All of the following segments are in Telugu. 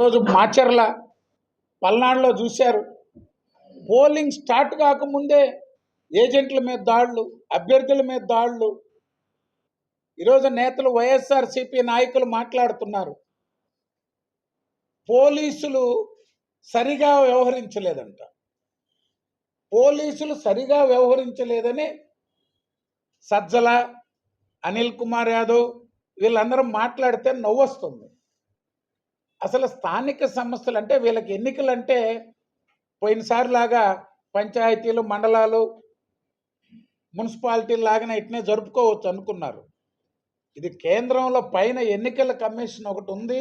రోజు మాచర్ల పల్నాడులో చూశారు. పోలింగ్ స్టార్ట్ కాకముందే ఏజెంట్ల మీద దాడులు అభ్యర్థుల మీద దాడులు. ఈరోజు నేతలు వైఎస్ఆర్సీపీ నాయకులు మాట్లాడుతున్నారు. పోలీసులు సరిగా వ్యవహరించలేదంట. పోలీసులు సరిగా వ్యవహరించలేదని సజ్జల అనిల్ కుమార్ యాదవ్ వీళ్ళందరూ మాట్లాడితే నవ్వొస్తుంది. అసలు స్థానిక సంస్థలు అంటే వీళ్ళకి ఎన్నికలు అంటే పోయినసారి లాగా పంచాయతీలు మండలాలు మున్సిపాలిటీలు లాగానే ఇట్నే జరుపుకోవచ్చు అనుకున్నారు. ఇది కేంద్రంలో పైన ఎన్నికల కమిషన్ ఒకటి ఉంది.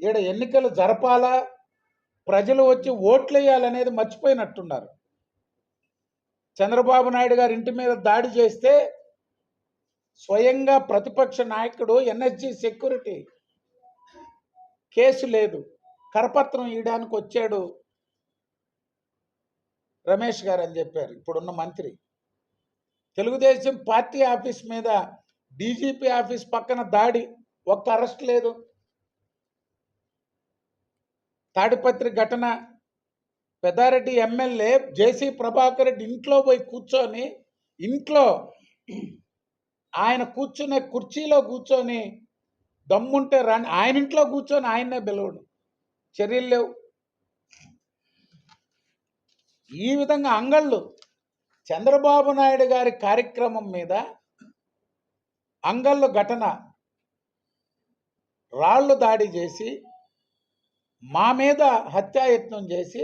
ఈడ ఎన్నికలు జరపాలా? ప్రజలు వచ్చి ఓట్లు వేయాలనేది మర్చిపోయినట్టున్నారు. చంద్రబాబు నాయుడు గారి ఇంటి మీద దాడి చేస్తే స్వయంగా ప్రతిపక్ష నాయకుడు ఎన్ఎస్జి సెక్యూరిటీ కేసు లేదు. కరపత్రం ఇవ్వడానికి వచ్చాడు రమేష్ గారు అని చెప్పారు. ఇప్పుడున్న మంత్రి. తెలుగుదేశం పార్టీ ఆఫీస్ మీద డీజీపీ ఆఫీస్ పక్కన దాడి. ఒక్క అరెస్ట్ లేదు. తాడిపత్రి ఘటన. పెద్దారెడ్డి ఎమ్మెల్యే జేసీ ప్రభాకర్ రెడ్డి ఇంట్లో పోయి కూర్చొని ఇంట్లో ఆయన కూర్చునే కుర్చీలో కూర్చొని దమ్ముంటే రాని ఆయన ఇంట్లో కూర్చొని ఆయన్నే పిలవడు. చర్యలు లేవు. ఈ విధంగా అంగళ్ళు చంద్రబాబు నాయుడు గారి కార్యక్రమం మీద అంగళ్ళు ఘటన రాళ్ళు దాడి చేసి మా మీద హత్యాయత్నం చేసి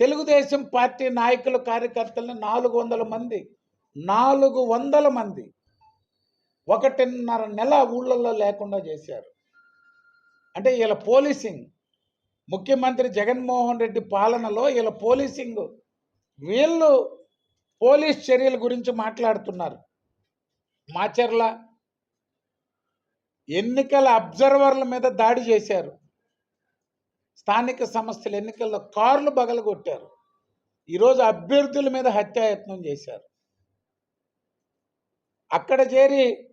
తెలుగుదేశం పార్టీ నాయకులు కార్యకర్తలను నాలుగు వందల మంది నాలుగు వందల మంది ఒకటిన్నర నెల ఊళ్ళల్లో లేకుండా చేశారు. అంటే వీళ్ళ పోలీసింగ్ ముఖ్యమంత్రి జగన్మోహన్ రెడ్డి పాలనలో వీళ్ళ పోలీసింగ్ వీళ్ళు పోలీస్ చర్యల గురించి మాట్లాడుతున్నారు. మాచర్ల ఎన్నికల అబ్జర్వర్ల మీద దాడి చేశారు. స్థానిక సంస్థల ఎన్నికల్లో కార్లు బగలగొట్టారు. ఈరోజు అభ్యర్థుల మీద హత్యాయత్నం చేశారు. అక్కడ చేరి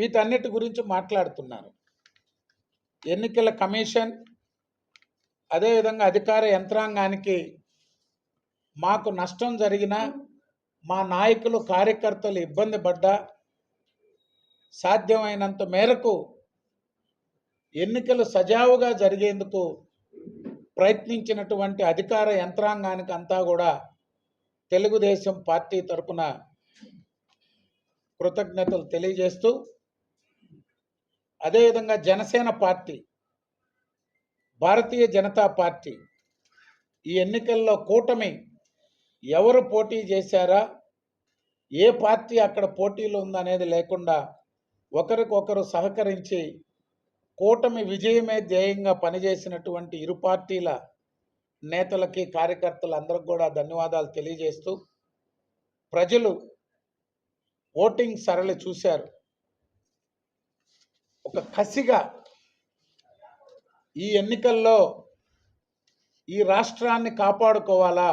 వీటన్నిటి గురించి మాట్లాడుతున్నారు. ఎన్నికల కమిషన్ అదేవిధంగా అధికార యంత్రాంగానికి మాకు నష్టం జరిగినా మా నాయకులు కార్యకర్తలు ఇబ్బంది పడ్డా సాధ్యమైనంత మేరకు ఎన్నికలు సజావుగా జరిగేందుకు ప్రయత్నించినటువంటి అధికార యంత్రాంగానికి అంతా కూడా తెలుగుదేశం పార్టీ తరపున కృతజ్ఞతలు తెలియజేస్తూ అదేవిధంగా జనసేన పార్టీ భారతీయ జనతా పార్టీ ఈ ఎన్నికల్లో కూటమి ఎవరు పోటీ చేశారా ఏ పార్టీ అక్కడ పోటీలు ఉందనేది లేకుండా ఒకరికొకరు సహకరించి కూటమి విజయమే ధ్యేయంగా పనిచేసినటువంటి ఇరు పార్టీల నేతలకి కార్యకర్తలందరికి కూడా ధన్యవాదాలు తెలియజేస్తూ ప్రజలు ఓటింగ్ సరళి చూశారు. ఒక కసిగా ఈ ఎన్నికల్లో ఈ రాష్ట్రాన్ని కాపాడుకోవాలా?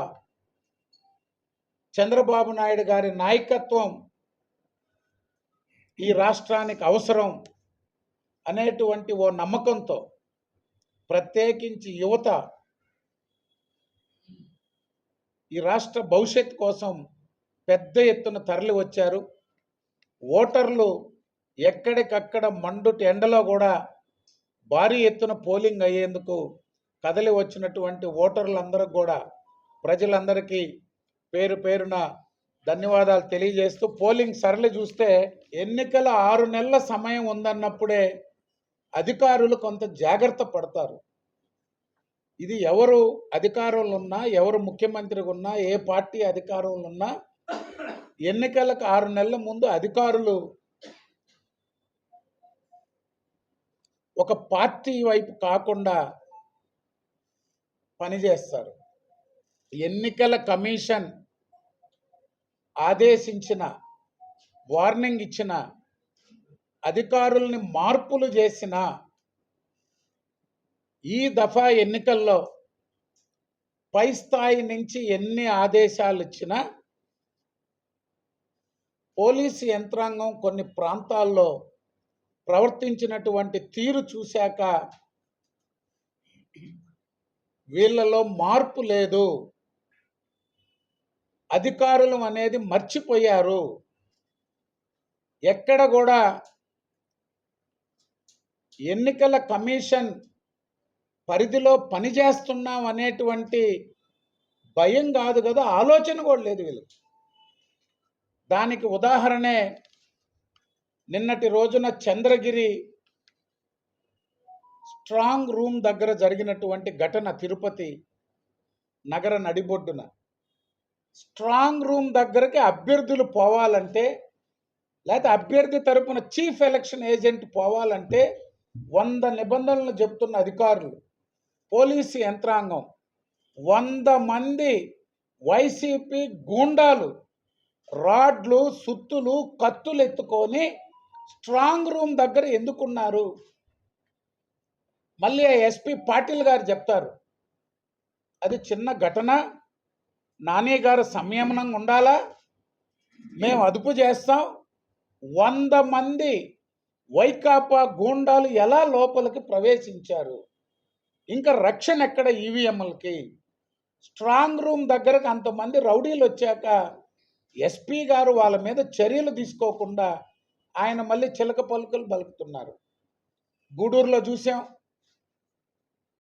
చంద్రబాబు నాయుడు గారి నాయకత్వం ఈ రాష్ట్రానికి అవసరం అనేటువంటి ఓ నమ్మకంతో ప్రత్యేకించి యువత ఈ రాష్ట్ర భవిష్యత్ కోసం పెద్ద ఎత్తున తరలి వచ్చారు ఓటర్లు ఎక్కడికక్కడ మండుటి ఎండలో కూడా భారీ ఎత్తున పోలింగ్ అయ్యేందుకు కదలి వచ్చినటువంటి ఓటర్లందరూ కూడా ప్రజలందరికీ పేరు పేరున ధన్యవాదాలు తెలియజేస్తూ పోలింగ్ సరళి చూస్తే ఎన్నికల ఆరు నెలల సమయం ఉందన్నప్పుడే అధికారులు కొంత జాగ్రత్త పడతారు. ఇది ఎవరు అధికారంలో ఉన్నా ఎవరు ముఖ్యమంత్రిగా ఉన్నా ఏ పార్టీ అధికారంలో ఉన్నా ఎన్నికలకు ఆరు నెలల ముందు అధికారులు ఒక పార్టీ వైపు కాకుండా పనిచేస్తారు. ఎన్నికల కమిషన్ ఆదేశించిన వార్నింగ్ ఇచ్చిన అధికారుల్ని మార్పులు చేసిన ఈ దఫా ఎన్నికల్లో పై స్థాయి నుంచి ఎన్ని ఆదేశాలు ఇచ్చినా పోలీసు యంత్రాంగం కొన్ని ప్రాంతాల్లో ప్రవర్తించినటువంటి తీరు చూశాక వీళ్ళలో మార్పు లేదు. అధికారులు అనేది మర్చిపోయారు. ఎక్కడ కూడా ఎన్నికల కమిషన్ పరిధిలో పనిచేస్తున్నాం అనేటువంటి భయం కాదు కదా ఆలోచన కూడా లేదు వీళ్ళకి. దానికి ఉదాహరణే నిన్నటి రోజున చంద్రగిరి స్ట్రాంగ్ రూమ్ దగ్గర జరిగినటువంటి ఘటన తిరుపతి నగర నడిబొడ్డున. స్ట్రాంగ్ రూమ్ దగ్గరకి అభ్యర్థులు పోవాలంటే లేకపోతే అభ్యర్థి తరపున చీఫ్ ఎలక్షన్ ఏజెంట్ పోవాలంటే వంద నిబంధనలు చెప్తున్న అధికారులు పోలీసు యంత్రాంగం వంద మంది వైసీపీ గూండాలు రాడ్లు సుత్తులు కత్తులు ఎత్తుకొని స్ట్రాంగ్ రూమ్ దగ్గర ఎందుకున్నారు? మళ్ళీ ఎస్పీ పాటిల్ గారు చెప్తారు. అది చిన్న ఘటన. నాని గారు సంయమనంగా ఉండాలా? మేము అదుపు చేస్తాం. వంద మంది వైకాపా గూండాలు ఎలా లోపలికి ప్రవేశించారు? ఇంకా రక్షణ ఎక్కడ ఈవీఎంలకి? స్ట్రాంగ్ రూమ్ దగ్గరకు అంతమంది రౌడీలు వచ్చాక ఎస్పీ గారు వాళ్ళ మీద చర్యలు తీసుకోకుండా ఆయన మళ్ళీ చిలక పలుకులు బలుకుతున్నారు గూడూరులో చూసాం.